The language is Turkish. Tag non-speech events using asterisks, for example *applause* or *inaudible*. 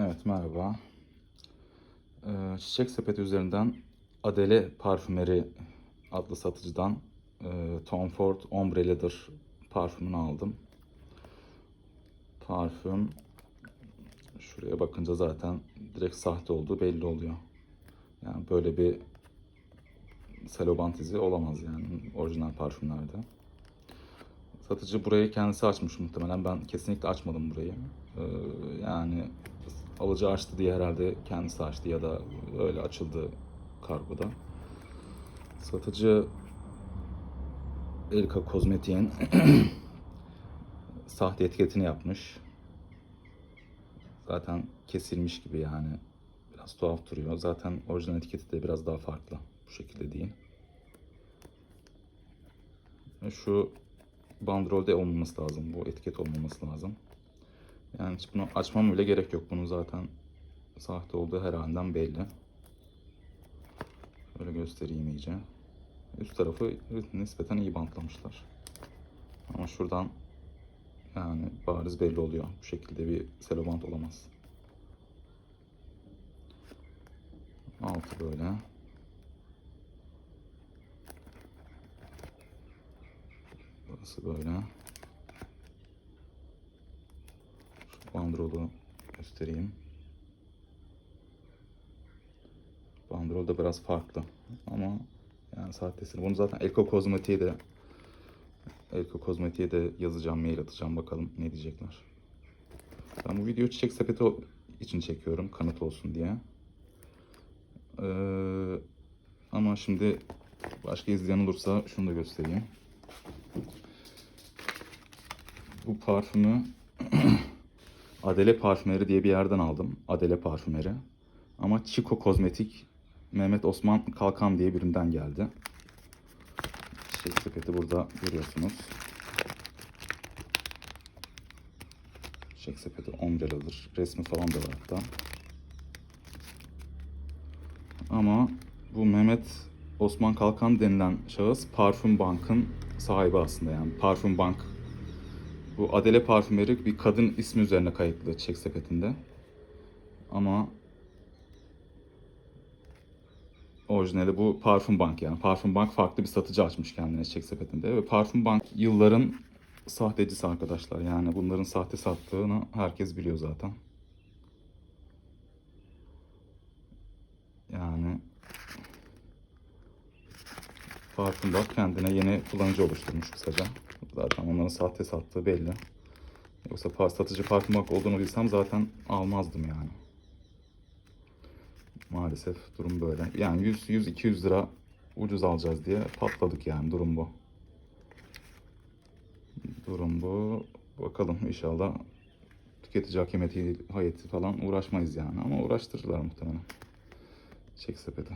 Evet merhaba. Ee, Çiçek Sepeti üzerinden Adele Parfümeri adlı satıcıdan e, Tom Ford Ombre Leather parfümünü aldım. Parfüm şuraya bakınca zaten direkt sahte olduğu belli oluyor. Yani böyle bir selobant izi olamaz yani orijinal parfümlerde. Satıcı burayı kendisi açmış muhtemelen. Ben kesinlikle açmadım burayı. Ee, yani alıcı açtı diye herhalde kendisi açtı ya da öyle açıldı kargoda. Satıcı Elka Kozmetik'in *clears throat* sahte etiketini yapmış. Zaten kesilmiş gibi yani. Biraz tuhaf duruyor. Zaten orijinal etiketi de biraz daha farklı. Bu şekilde değil. Şu bandrolde olmaması lazım. Bu etiket olmaması lazım. Yani bunu açmam bile gerek yok. Bunun zaten sahte olduğu her halinden belli. Şöyle göstereyim iyice. Üst tarafı nispeten iyi bantlamışlar. Ama şuradan yani bariz belli oluyor. Bu şekilde bir selobant olamaz. Altı böyle. Burası böyle. Şu bandrolu göstereyim. Bandrol da biraz farklı. Ama yani sahtesini. Bunu zaten Elko Kozmetik'e de Elko Kozmetik'e de yazacağım, mail atacağım. Bakalım ne diyecekler. Ben bu videoyu çiçek sepeti için çekiyorum. Kanıt olsun diye. Ee, ama şimdi başka izleyen olursa şunu da göstereyim. Bu parfümü *clears throat* Adele Parfümeri diye bir yerden aldım. Adele Parfümeri. Ama Chico Kozmetik Mehmet Osman Kalkan diye birinden geldi. Çiçek sepeti burada görüyorsunuz. Çiçek sepeti ombreladır. Resmi falan da var hatta. Ama bu Mehmet Osman Kalkan denilen şahıs Parfüm Bank'ın sahibi aslında yani. Parfüm Bank bu Adele parfümeri bir kadın ismi üzerine kayıtlı çiçek sepetinde. Ama orijinali bu Parfüm Bank yani. Parfüm Bank farklı bir satıcı açmış kendine çiçek sepetinde. Ve Parfüm Bank yılların sahtecisi arkadaşlar. Yani bunların sahte sattığını herkes biliyor zaten. Yani Parfüm Bank kendine yeni kullanıcı oluşturmuş kısaca. Zaten onların sahte sattığı belli. Yoksa satıcı bank olduğunu bilsem zaten almazdım yani. Maalesef durum böyle. Yani 100 100 200 lira ucuz alacağız diye patladık yani durum bu. Durum bu. Bakalım inşallah tüketici hakimiyeti hayeti falan uğraşmayız yani ama uğraştırırlar muhtemelen. Çek sepeti.